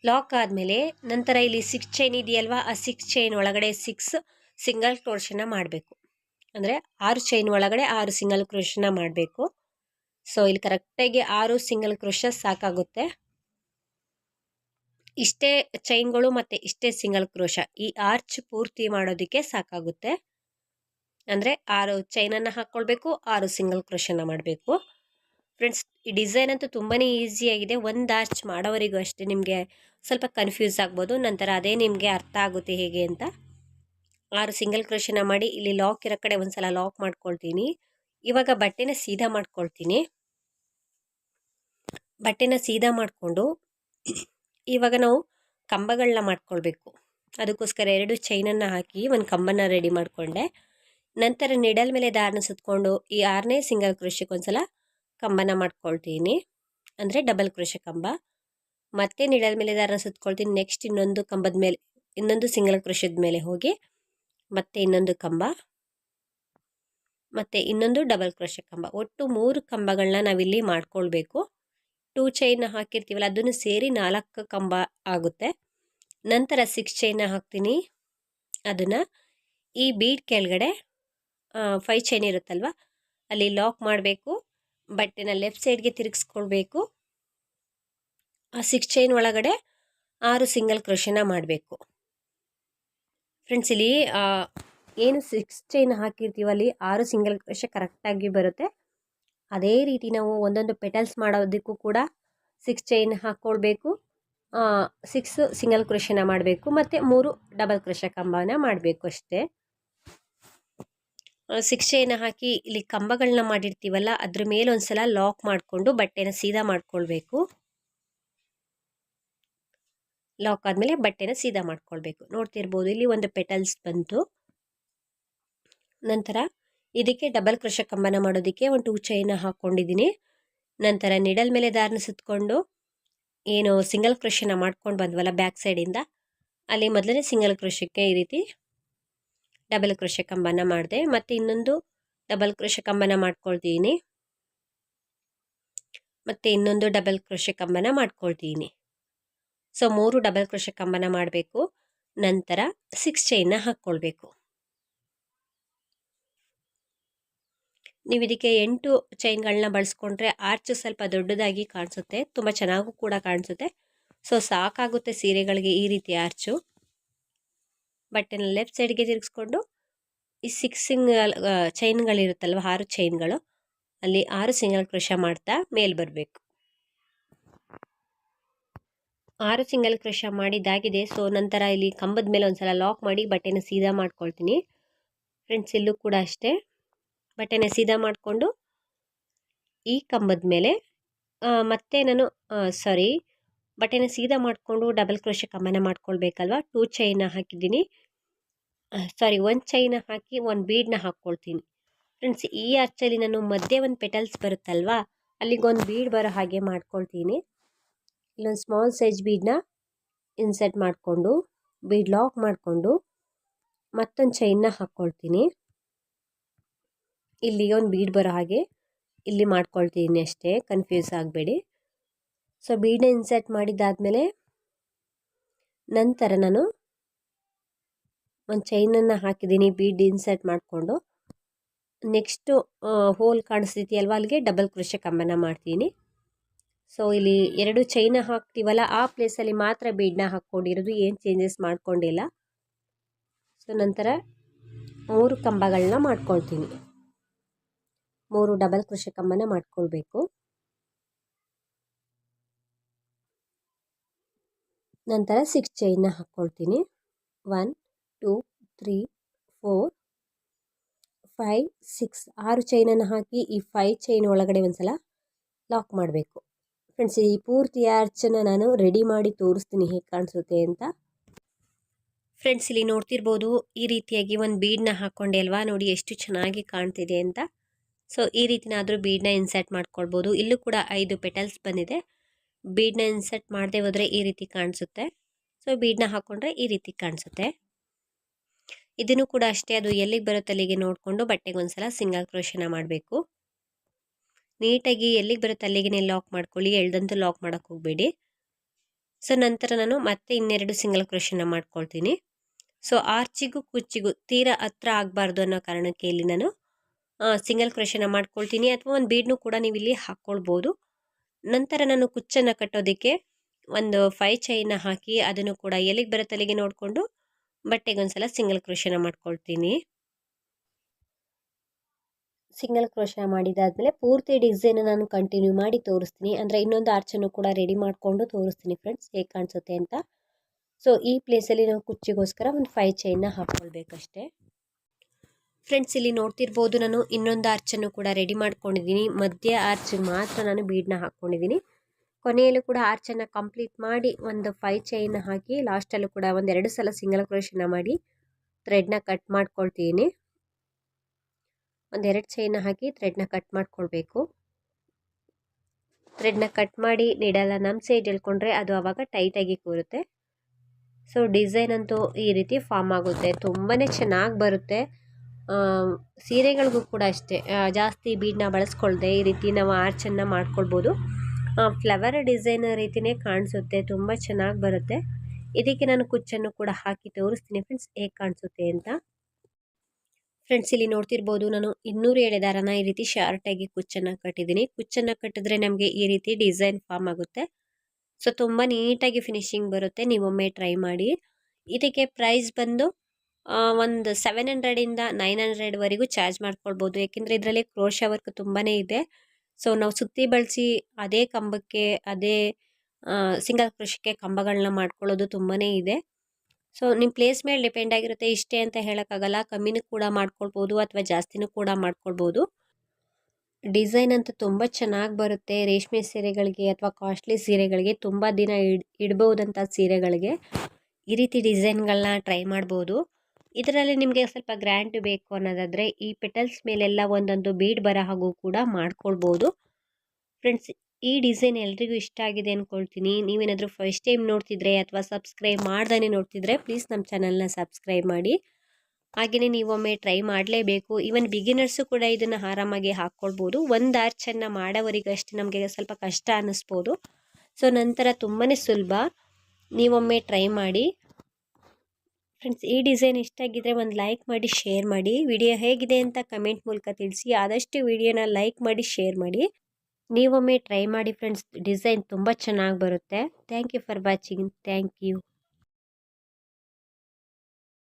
ಲಾಕ್ ಆದಮೇಲೆ ನಂತರ ಇಲ್ಲಿ ಸಿಕ್ಸ್ ಚೈನ್ ಇದೆಯಲ್ವಾ? ಆ ಸಿಕ್ಸ್ ಚೈನ್ ಒಳಗಡೆ ಸಿಕ್ಸ್ ಸಿಂಗಲ್ ಕ್ರೋಶನ ಮಾಡಬೇಕು. ಅಂದರೆ ಆರು ಚೈನ್ ಒಳಗಡೆ ಆರು ಸಿಂಗಲ್ ಕ್ರೋಶನ ಮಾಡಬೇಕು. ಸೊ ಇಲ್ಲಿ ಕರೆಕ್ಟಾಗಿ ಆರು ಸಿಂಗಲ್ ಕ್ರೋಶ ಸಾಕಾಗುತ್ತೆ. ಇಷ್ಟೇ ಚೈನ್ಗಳು ಮತ್ತು ಇಷ್ಟೇ ಸಿಂಗಲ್ ಕ್ರೋಶ ಈ ಆರ್ಚ್ ಪೂರ್ತಿ ಮಾಡೋದಕ್ಕೆ ಸಾಕಾಗುತ್ತೆ. ಅಂದರೆ ಆರು ಚೈನನ್ನು ಹಾಕ್ಕೊಳ್ಬೇಕು ಆರು ಸಿಂಗಲ್ ಕ್ರೋಶನ ಮಾಡಬೇಕು. ಫ್ರೆಂಡ್ಸ್ ಈ ಡಿಸೈನ್ ಅಂತೂ ತುಂಬಾ ಈಸಿಯಾಗಿದೆ ಒಂದು ಆರ್ಚ್ ಮಾಡೋವರೆಗೂ ಅಷ್ಟೇ ನಿಮಗೆ ಸ್ವಲ್ಪ ಕನ್ಫ್ಯೂಸ್ ಆಗ್ಬೋದು. ನಂತರ ಅದೇ ನಿಮಗೆ ಅರ್ಥ ಆಗುತ್ತೆ ಹೇಗೆ ಅಂತ. ಆರು ಸಿಂಗಲ್ ಕ್ರೋಶನ ಮಾಡಿ ಇಲ್ಲಿ ಲಾಕ್ ಇರೋ ಕಡೆ ಒಂದು ಸಲ ಲಾಕ್ ಮಾಡ್ಕೊಳ್ತೀನಿ. ಇವಾಗ ಬಟ್ಟೆನ ಸೀದಾ ಮಾಡ್ಕೊಳ್ತೀನಿ. ಬಟ್ಟೆನ ಸೀದಾ ಮಾಡಿಕೊಂಡು ಇವಾಗ ನಾವು ಕಂಬಗಳನ್ನ ಮಾಡ್ಕೊಳ್ಬೇಕು. ಅದಕ್ಕೋಸ್ಕರ ಎರಡು ಚೈನನ್ನು ಹಾಕಿ ಒಂದು ಕಂಬನ ರೆಡಿ ಮಾಡಿಕೊಂಡೆ. ನಂತರ ನಿಡಲ್ ಮೇಲೆ ದಾರನ ಸುತ್ತಕೊಂಡು ಈ ಆರನೇ ಸಿಂಗಲ್ ಕ್ರೋಶಕ್ಕೆ ಒಂದ್ಸಲ ಕಂಬನ ಮಾಡ್ಕೊಳ್ತೀನಿ. ಅಂದರೆ ಡಬಲ್ ಕೃಷಿ ಕಂಬ. ಮತ್ತೆ ನಿಡಲ್ ಮೇಲೆ ದಾರನ ಸುತ್ಕೊಳ್ತೀನಿ. ನೆಕ್ಸ್ಟ್ ಇನ್ನೊಂದು ಕಂಬದ ಮೇಲೆ, ಇನ್ನೊಂದು ಸಿಂಗಲ್ ಕೃಷಿದ ಮೇಲೆ ಹೋಗಿ ಮತ್ತೆ ಇನ್ನೊಂದು ಕಂಬ. ಮತ್ತು ಇನ್ನೊಂದು ಡಬಲ್ ಕ್ರೋಶ ಕಂಬ. ಒಟ್ಟು ಮೂರು ಕಂಬಗಳನ್ನ ನಾವಿಲ್ಲಿ ಮಾಡ್ಕೊಳ್ಬೇಕು. ಟೂ ಚೈನ್ ಹಾಕಿರ್ತೀವಲ್ಲ, ಅದನ್ನು ಸೇರಿ ನಾಲ್ಕು ಕಂಬ ಆಗುತ್ತೆ. ನಂತರ ಸಿಕ್ಸ್ ಚೈನ ಹಾಕ್ತೀನಿ ಅದನ್ನು. ಈ ಬೀಡ್ ಕೆಳಗಡೆ ಫೈ ಚೈನ್ ಇರುತ್ತಲ್ವ, ಅಲ್ಲಿ ಲಾಕ್ ಮಾಡಬೇಕು. ಬಟ್ಟೆನ ಲೆಫ್ಟ್ ಸೈಡ್ಗೆ ತಿರುಗಿಸ್ಕೊಳ್ಬೇಕು. ಆ ಸಿಕ್ಸ್ ಚೈನ್ ಒಳಗಡೆ ಆರು ಸಿಂಗಲ್ ಕ್ರೋಶನ ಮಾಡಬೇಕು. ಫ್ರೆಂಡ್ಸ್ ಇಲ್ಲಿ ಏನು ಸಿಕ್ಸ್ ಚೈನ್ ಹಾಕಿರ್ತೀವಲ್ಲಿ ಆರು ಸಿಂಗಲ್ ಕ್ರೋಶ ಕರೆಕ್ಟಾಗಿ ಬರುತ್ತೆ. ಅದೇ ರೀತಿ ನಾವು ಒಂದೊಂದು ಪೆಟಲ್ಸ್ ಮಾಡೋದಕ್ಕೂ ಕೂಡ ಸಿಕ್ಸ್ ಚೈನ್ ಹಾಕ್ಕೊಳ್ಬೇಕು ಸಿಕ್ಸ್ ಸಿಂಗಲ್ ಕ್ರೋಶನ ಮಾಡಬೇಕು, ಮತ್ತು ಮೂರು ಡಬಲ್ ಕ್ರೋಶ ಕಂಬನ ಮಾಡಬೇಕು ಅಷ್ಟೇ. ಸಿಕ್ಸ್ ಚೈನ್ ಹಾಕಿ ಇಲ್ಲಿ ಕಂಬಗಳನ್ನ ಮಾಡಿರ್ತೀವಲ್ಲ, ಅದ್ರ ಮೇಲೆ ಒಂದ್ಸಲ ಲಾಕ್ ಮಾಡಿಕೊಂಡು ಬಟ್ಟೆನ ಸೀದಾ ಮಾಡ್ಕೊಳ್ಬೇಕು. ಲಾಕ್ ಆದಮೇಲೆ ಬಟ್ಟೆನ ಸೀದಾ ಮಾಡ್ಕೊಳ್ಬೇಕು. ನೋಡ್ತಿರ್ಬೋದು, ಇಲ್ಲಿ ಒಂದು ಪೆಟಲ್ಸ್ ಬಂತು. ನಂತರ ಇದಕ್ಕೆ ಡಬಲ್ ಕ್ರೋಶ ಕಂಬನ ಮಾಡೋದಕ್ಕೆ ಒಂದು ಟೂ ಚೈನ ಹಾಕ್ಕೊಂಡಿದ್ದೀನಿ. ನಂತರ ನಿಡಲ್ ಮೇಲೆ ದಾರನ ಸುತ್ತಕೊಂಡು ಏನು ಸಿಂಗಲ್ ಕ್ರೋಶನ ಮಾಡ್ಕೊಂಡು ಬಂದ್ವಲ್ಲ ಬ್ಯಾಕ್ ಸೈಡಿಂದ ಅಲ್ಲಿ ಮೊದಲನೇ ಸಿಂಗಲ್ ಕ್ರೋಶಕ್ಕೆ ಈ ರೀತಿ ಡಬಲ್ ಕ್ರೋಶ ಕಂಬನ ಮಾಡಿದೆ. ಮತ್ತು ಇನ್ನೊಂದು ಡಬಲ್ ಕ್ರೋಶ ಕಂಬನ ಮಾಡ್ಕೊಳ್ತೀನಿ. ಮತ್ತು ಇನ್ನೊಂದು ಡಬಲ್ ಕ್ರೋಶ ಕಂಬನ ಮಾಡ್ಕೊಳ್ತೀನಿ. ಸೊ ಮೂರು ಡಬಲ್ ಕ್ರೋಶ ಕಂಬನ ಮಾಡಬೇಕು. ನಂತರ ಸಿಕ್ಸ್ ಚೈನ್ನ ಹಾಕ್ಕೊಳ್ಬೇಕು. ನೀವು ಇದಕ್ಕೆ ಎಂಟು ಚೈನ್ಗಳನ್ನ ಬಳಸ್ಕೊಂಡ್ರೆ ಆರ್ಚ್ ಸ್ವಲ್ಪ ದೊಡ್ಡದಾಗಿ ಕಾಣಿಸುತ್ತೆ. ತುಂಬ ಚೆನ್ನಾಗೂ ಕೂಡ ಕಾಣಿಸುತ್ತೆ. ಸೊ ಸಾಕಾಗುತ್ತೆ ಸೀರೆಗಳಿಗೆ ಈ ರೀತಿ ಆರ್ಚು ಬಟ್ಟೆನ ಲೆಫ್ಟ್ ಸೈಡ್ಗೆ ತಿರುಗಿಸ್ಕೊಂಡು ಈ ಸಿಕ್ಸ್ ಸಿಂಗಲ್ ಚೈನ್ಗಳಿರುತ್ತಲ್ವ ಆರು ಚೈನ್ಗಳು ಅಲ್ಲಿ ಆರು ಸಿಂಗಲ್ ಕ್ರೋಶ ಮಾಡ್ತಾ ಮೇಲೆ ಬರಬೇಕು. ಆರು ಸಿಂಗಲ್ ಕ್ರೋಶ ಮಾಡಿದ್ದಾಗಿದೆ. ಸೊ ನಂತರ ಇಲ್ಲಿ ಕಂಬದ ಮೇಲೆ ಒಂದ್ಸಲ ಲಾಕ್ ಮಾಡಿ ಬಟ್ಟೆನ ಸೀದಾ ಮಾಡ್ಕೊಳ್ತೀನಿ. ಫ್ರೆಂಡ್ಸ್ ಇಲ್ಲೂ ಕೂಡ ಅಷ್ಟೇ. ಬಟ್ಟೆನ ಸೀದಾ ಮಾಡಿಕೊಂಡು ಈ ಕಂಬದ ಮೇಲೆ ಮತ್ತೆ ನಾನು ಸಾರಿ ಬಟ್ಟೆನ ಸೀದಾ ಮಾಡಿಕೊಂಡು ಡಬಲ್ ಕ್ರೋಶ ಕಂಬನ ಮಾಡ್ಕೊಳ್ಬೇಕಲ್ವ? ಟೂ ಚೈನ ಹಾಕಿದ್ದೀನಿ. ಸಾರಿ ಒಂದು ಚೈನ ಹಾಕಿ ಒಂದು ಬೀಡನ್ನ ಹಾಕ್ಕೊಳ್ತೀನಿ ಫ್ರೆಂಡ್ಸ್ ಈ ಅರ್ಚಲ್ಲಿ ನಾನು ಮಧ್ಯೆ ಒಂದು ಪೆಟಲ್ಸ್ ಬರುತ್ತಲ್ವಾ? ಅಲ್ಲಿಗೊಂದು ಬೀಡ್ ಬರೋ ಹಾಗೆ ಮಾಡ್ಕೊಳ್ತೀನಿ. ಇಲ್ಲೊಂದು ಸ್ಮಾಲ್ ಸೈಜ್ ಬೀಡನ್ನ ಇನ್ಸರ್ಟ್ ಮಾಡಿಕೊಂಡು ಬೀಡ್ ಲಾಕ್ ಮಾಡಿಕೊಂಡು ಮತ್ತೊಂದು ಚೈನ್ನ ಹಾಕ್ಕೊಳ್ತೀನಿ ಇಲ್ಲಿ ಒಂದು ಬೀಡ್ ಬರೋ ಹಾಗೆ ಇಲ್ಲಿ ಮಾಡ್ಕೊಳ್ತೀನಿ ಅಷ್ಟೇ ಕನ್ಫ್ಯೂಸ್ ಆಗಬೇಡಿ. ಸೊ ಬೀಡನ್ನ ಇನ್ಸರ್ಟ್ ಮಾಡಿದ್ದಾದಮೇಲೆ ನಂತರ ನಾನು ಒಂದು ಚೈನನ್ನು ಹಾಕಿದ್ದೀನಿ ಬೀಡ್ ಇನ್ಸರ್ಟ್ ಮಾಡಿಕೊಂಡು. ನೆಕ್ಸ್ಟು ಹೋಲ್ ಕಾಣಿಸ್ತಿದೆಯಲ್ವ ಅಲ್ಲಿಗೆ ಡಬಲ್ ಕೃಷಿ ಕಂಬನ ಮಾಡ್ತೀನಿ. ಸೊ ಇಲ್ಲಿ ಎರಡು ಚೈನ ಹಾಕ್ತೀವಲ್ಲ, ಆ ಪ್ಲೇಸಲ್ಲಿ ಮಾತ್ರ ಬೀಡ್ನ ಹಾಕ್ಕೊಂಡಿರೋದು, ಏನು ಚೇಂಜಸ್ ಮಾಡ್ಕೊಂಡಿಲ್ಲ. ಸೊ ನಂತರ ಮೂರು ಕಂಬಗಳನ್ನ ಮಾಡ್ಕೊಳ್ತೀನಿ. ಮೂರು ಡಬಲ್ ಕೃಷಿ ಕಂಬನ ಮಾಡ್ಕೊಳ್ಬೇಕು. ನಂತರ ಸಿಕ್ಸ್ ಚೈನ್ನ ಹಾಕ್ಕೊಳ್ತೀನಿ. One two three four five six ಆರು ಚೈನನ್ನು ಹಾಕಿ ಈ ಫೈ ಚೈನ್ ಒಳಗಡೆ ಒಂದು ಸಲ ಲಾಕ್ ಮಾಡಬೇಕು. ಫ್ರೆಂಡ್ಸ್ ಈ ಪೂರ್ತಿ ಆರ್ಚನ್ನು ನಾನು ರೆಡಿ ಮಾಡಿ ತೋರಿಸ್ತೀನಿ ಹೇಗೆ ಕಾಣಿಸುತ್ತೆ ಅಂತ. ಫ್ರೆಂಡ್ಸ್ ಇಲ್ಲಿ ನೋಡ್ತಿರ್ಬೋದು ಈ ರೀತಿಯಾಗಿ ಒಂದು ಬೀಡನ್ನ ಹಾಕ್ಕೊಂಡೆ ಅಲ್ವಾ? ನೋಡಿ ಎಷ್ಟು ಚೆನ್ನಾಗಿ ಕಾಣ್ತಿದೆ ಅಂತ. ಸೊ ಈ ರೀತಿನಾದರೂ ಬೀಡನ್ನ ಇನ್ಸರ್ಟ್ ಮಾಡ್ಕೊಳ್ಬೋದು. ಇಲ್ಲೂ ಕೂಡ ಐದು ಪೆಟಲ್ಸ್ ಬಂದಿದೆ. ಬೀಡನ್ನ ಇನ್ಸರ್ಟ್ ಮಾಡದೆ ಹೋದರೆ ಈ ರೀತಿ ಕಾಣಿಸುತ್ತೆ. ಸೊ ಬೀಡನ್ನ ಹಾಕ್ಕೊಂಡ್ರೆ ಈ ರೀತಿ ಕಾಣಿಸುತ್ತೆ. ಇದನ್ನು ಕೂಡ ಅಷ್ಟೇ, ಅದು ಎಲ್ಲಿಗೆ ಬರುತ್ತೆ ಅಲ್ಲಿಗೆ ನೋಡಿಕೊಂಡು ಬಟ್ಟೆಗೆ ಒಂದ್ಸಲ ಸಿಂಗಲ್ ಕ್ರೋಶನ ಮಾಡಬೇಕು. ನೀಟಾಗಿ ಎಲ್ಲಿಗೆ ಬರುತ್ತೆ ಅಲ್ಲಿಗೆ ಲಾಕ್ ಮಾಡ್ಕೊಳ್ಳಿ, ಎಳ್ದಂತೂ ಲಾಕ್ ಮಾಡೋಕ್ಕೆ ಹೋಗಬೇಡಿ. ಸೊ ನಂತರ ನಾನು ಮತ್ತೆ ಇನ್ನೆರಡು ಸಿಂಗಲ್ ಕ್ರೋಶನ ಮಾಡ್ಕೊಳ್ತೀನಿ. ಸೊ ಆರ್ಚಿಗೂ ಕುಚ್ಚಿಗೂ ತೀರ ಹತ್ರ ಆಗಬಾರ್ದು ಅನ್ನೋ ಕಾರಣಕ್ಕೆ ಇಲ್ಲಿ ನಾನು ಸಿಂಗಲ್ ಕ್ರೋಶನ ಮಾಡ್ಕೊಳ್ತೀನಿ. ಅಥವಾ ಒಂದು ಬೀಡ್ನು ಕೂಡ ನೀವು ಇಲ್ಲಿ ಹಾಕ್ಕೊಳ್ಬೋದು ನಂತರ ನಾನು ಕುಚ್ಚನ್ನು ಕಟ್ಟೋದಕ್ಕೆ ಒಂದು ಫೈ ಚೈನ ಹಾಕಿ ಅದನ್ನು ಕೂಡ ಎಲ್ಲಿಗೆ ಬರುತ್ತೆ ಅಲ್ಲಿಗೆ ನೋಡಿಕೊಂಡು ಬಟ್ಟೆಗೆ ಒಂದ್ಸಲ ಸಿಂಗಲ್ ಕ್ರೋಶನ ಮಾಡ್ಕೊಳ್ತೀನಿ. ಸಿಂಗಲ್ ಕ್ರೋಶ ಮಾಡಿದಾದಮೇಲೆ ಪೂರ್ತಿ ಡಿಸೈನ್ ನಾನು ಕಂಟಿನ್ಯೂ ಮಾಡಿ ತೋರಿಸ್ತೀನಿ. ಅಂದರೆ ಇನ್ನೊಂದು ಆರ್ಚನ್ನು ಕೂಡ ರೆಡಿ ಮಾಡಿಕೊಂಡು ತೋರಿಸ್ತೀನಿ ಫ್ರೆಂಡ್ಸ್ ಹೇಗೆ ಕಾಣಿಸುತ್ತೆ ಅಂತ. ಸೊ ಈ ಪ್ಲೇಸಲ್ಲಿ ನಾವು ಕುಚ್ಚಿಗೋಸ್ಕರ ಒಂದು ಫೈವ್ ಚೈನ್ನ ಹಾಕ್ಕೊಳ್ಬೇಕಷ್ಟೇ ಫ್ರೆಂಡ್ಸ್ ಇಲ್ಲಿ ನೋಡ್ತಿರ್ಬೋದು ನಾನು ಇನ್ನೊಂದು ಆರ್ಚನ್ನು ಕೂಡ ರೆಡಿ ಮಾಡ್ಕೊಂಡಿದ್ದೀನಿ. ಮಧ್ಯ ಆರ್ಚ್ ಮಾತ್ರ ನಾನು ಬೀಡ್ನ ಹಾಕ್ಕೊಂಡಿದ್ದೀನಿ ಕೊನೆಯಲ್ಲೂ ಕೂಡ ಆರ್ಚನ್ನು ಕಂಪ್ಲೀಟ್ ಮಾಡಿ ಒಂದು ಫೈ ಚೈನ್ ಹಾಕಿ ಲಾಸ್ಟಲ್ಲೂ ಕೂಡ ಒಂದೆರಡು ಸಲ ಸಿಂಗಲ್ ಕ್ರೋಶನ ಮಾಡಿ ಥ್ರೆಡ್ನ ಕಟ್ ಮಾಡ್ಕೊಳ್ತೀನಿ. ಒಂದೆರಡು ಚೈನ ಹಾಕಿ ಥ್ರೆಡ್ನ ಕಟ್ ಮಾಡ್ಕೊಳ್ಬೇಕು. ಥ್ರೆಡ್ನ ಕಟ್ ಮಾಡಿ ನೀಡಲ್ಲ ನಮ್ಮ ಸೈಡ್ ಹೇಳ್ಕೊಂಡ್ರೆ ಅದು ಆವಾಗ ಟೈಟಾಗಿ ಕೂರುತ್ತೆ. ಸೊ ಡಿಸೈನ್ ಅಂತೂ ಈ ರೀತಿ ಫಾರ್ಮ್ ಆಗುತ್ತೆ. ತುಂಬಾ ಚೆನ್ನಾಗಿ ಬರುತ್ತೆ. ಸೀರೆಗಳಿಗೂ ಕೂಡ ಅಷ್ಟೇ. ಜಾಸ್ತಿ ಬೀಡನ್ನ ಬಳಸ್ಕೊಳ್ದೆ ಈ ರೀತಿ ನಾವು ಆರ್ಚನ್ನು ಮಾಡ್ಕೊಳ್ಬೋದು. ಫ್ಲವರ್ ಡಿಸೈನ್ ರೀತಿಯೇ ಕಾಣಿಸುತ್ತೆ. ತುಂಬ ಚೆನ್ನಾಗಿ ಬರುತ್ತೆ. ಇದಕ್ಕೆ ನಾನು ಕುಚ್ಚನ್ನು ಕೂಡ ಹಾಕಿ ತೋರಿಸ್ತೀನಿ ಫ್ರೆಂಡ್ಸ್ ಹೇಗೆ ಕಾಣಿಸುತ್ತೆ ಅಂತ. ಫ್ರೆಂಡ್ಸ್ ಇಲ್ಲಿ ನೋಡ್ತಿರ್ಬೋದು, ನಾನು ಇನ್ನೂರು ಎಳೆ ದಾರನ ಈ ರೀತಿ ಶಾರ್ಟಾಗಿ ಕುಚ್ಚನ್ನು ಕಟ್ಟಿದ್ದೀನಿ. ಕುಚ್ಚನ್ನು ಕಟ್ಟಿದ್ರೆ ನಮಗೆ ಈ ರೀತಿ ಡಿಸೈನ್ ಫಾರ್ಮ್ ಆಗುತ್ತೆ. ಸೊ ತುಂಬ ನೀಟಾಗಿ ಫಿನಿಶಿಂಗ್ ಬರುತ್ತೆ. ನೀವೊಮ್ಮೆ ಟ್ರೈ ಮಾಡಿ. ಇದಕ್ಕೆ ಪ್ರೈಸ್ ಬಂದು ಒಂದು ಸೆವೆನ್ ಹಂಡ್ರೆಡಿಂದ ನೈನ್ ಹಂಡ್ರೆಡ್ವರೆಗೂ ಚಾರ್ಜ್ ಮಾಡ್ಕೊಳ್ಬೋದು. ಯಾಕೆಂದರೆ ಇದರಲ್ಲಿ ಕ್ರೋಶ ವರ್ಕ್ ತುಂಬಾ ಇದೆ. ಸೊ ನಾವು ಸುತ್ತಿ ಬಳಸಿ ಅದೇ ಕಂಬಕ್ಕೆ, ಅದೇ ಸಿಂಗಲ್ ಕ್ರೋಶಕ್ಕೆ ಕಂಬಗಳನ್ನ ಮಾಡ್ಕೊಳ್ಳೋದು ತುಂಬಾ ಇದೆ. ಸೊ ನಿಮ್ಮ ಪ್ಲೇಸ್ ಮೇಲೆ ಡಿಪೆಂಡ್ ಆಗಿರುತ್ತೆ ಇಷ್ಟೇ ಅಂತ ಹೇಳೋಕ್ಕಾಗಲ್ಲ. ಕಮ್ಮಿನೂ ಕೂಡ ಮಾಡ್ಕೊಳ್ಬೋದು ಅಥವಾ ಜಾಸ್ತಿನೂ ಕೂಡ ಮಾಡ್ಕೊಳ್ಬೋದು. ಡಿಸೈನ್ ಅಂತ ತುಂಬ ಚೆನ್ನಾಗಿ ಬರುತ್ತೆ. ರೇಷ್ಮೆ ಸೀರೆಗಳಿಗೆ ಅಥವಾ ಕಾಸ್ಟ್ಲಿ ಸೀರೆಗಳಿಗೆ ತುಂಬ ದಿನ ಇಡ್ ಇಡ್ಬೋದಂಥ ಸೀರೆಗಳಿಗೆ ಈ ರೀತಿ ಡಿಸೈನ್ಗಳನ್ನ ಟ್ರೈ ಮಾಡ್ಬೋದು. ಇದರಲ್ಲಿ ನಿಮಗೆ ಸ್ವಲ್ಪ ಗ್ರ್ಯಾಂಡ್ ಬೇಕು ಅನ್ನೋದಾದರೆ ಈ ಪೆಟಲ್ಸ್ ಮೇಲೆಲ್ಲ ಒಂದೊಂದು ಬೀಡ್ ಬರೋ ಹಾಗೂ ಕೂಡ ಮಾಡ್ಕೊಳ್ಬೋದು. ಫ್ರೆಂಡ್ಸ್ ಈ ಡಿಸೈನ್ ಎಲ್ರಿಗೂ ಇಷ್ಟ ಆಗಿದೆ ಅಂದ್ಕೊಳ್ತೀನಿ ನೀವೇನಾದರೂ ಫಸ್ಟ್ ಟೈಮ್ ನೋಡ್ತಿದ್ರೆ ಅಥವಾ ಸಬ್ಸ್ಕ್ರೈಬ್ ಮಾಡ್ದೇ ನೋಡ್ತಿದ್ರೆ ಪ್ಲೀಸ್ ನಮ್ಮ ಚಾನಲ್ನ ಸಬ್ಸ್ಕ್ರೈಬ್ ಮಾಡಿ. ಹಾಗೆಯೇ ನೀವೊಮ್ಮೆ ಟ್ರೈ ಮಾಡಲೇಬೇಕು. ಈವನ್ ಬಿಗಿನರ್ಸು ಕೂಡ ಇದನ್ನು ಆರಾಮಾಗಿ ಹಾಕ್ಕೊಳ್ಬೋದು. ಒಂದು ಆರ್ಚನ್ನು ಮಾಡೋವರಿಗಷ್ಟೇ ನಮಗೆ ಸ್ವಲ್ಪ ಕಷ್ಟ ಅನ್ನಿಸ್ಬೋದು. ಸೊ ನಂತರ ತುಂಬಾ ಸುಲಭ. ನೀವೊಮ್ಮೆ ಟ್ರೈ ಮಾಡಿ. ಫ್ರೆಂಡ್ಸ್ ಈ ಡಿಸೈನ್ ಇಷ್ಟ ಆಗಿದ್ರೆ ಒಂದು ಲೈಕ್ ಮಾಡಿ ಶೇರ್ ಮಾಡಿ. ವಿಡಿಯೋ ಹೇಗಿದೆ ಅಂತ ಕಮೆಂಟ್ ಮೂಲಕ ತಿಳಿಸಿ. ಆದಷ್ಟು ವಿಡಿಯೋನ ಲೈಕ್ ಮಾಡಿ ಶೇರ್ ಮಾಡಿ. ನೀವೊಮ್ಮೆ ಟ್ರೈ ಮಾಡಿ ಫ್ರೆಂಡ್ಸ್ ಡಿಸೈನ್ ತುಂಬ ಚೆನ್ನಾಗಿ ಬರುತ್ತೆ. Thank you for watching. Thank you.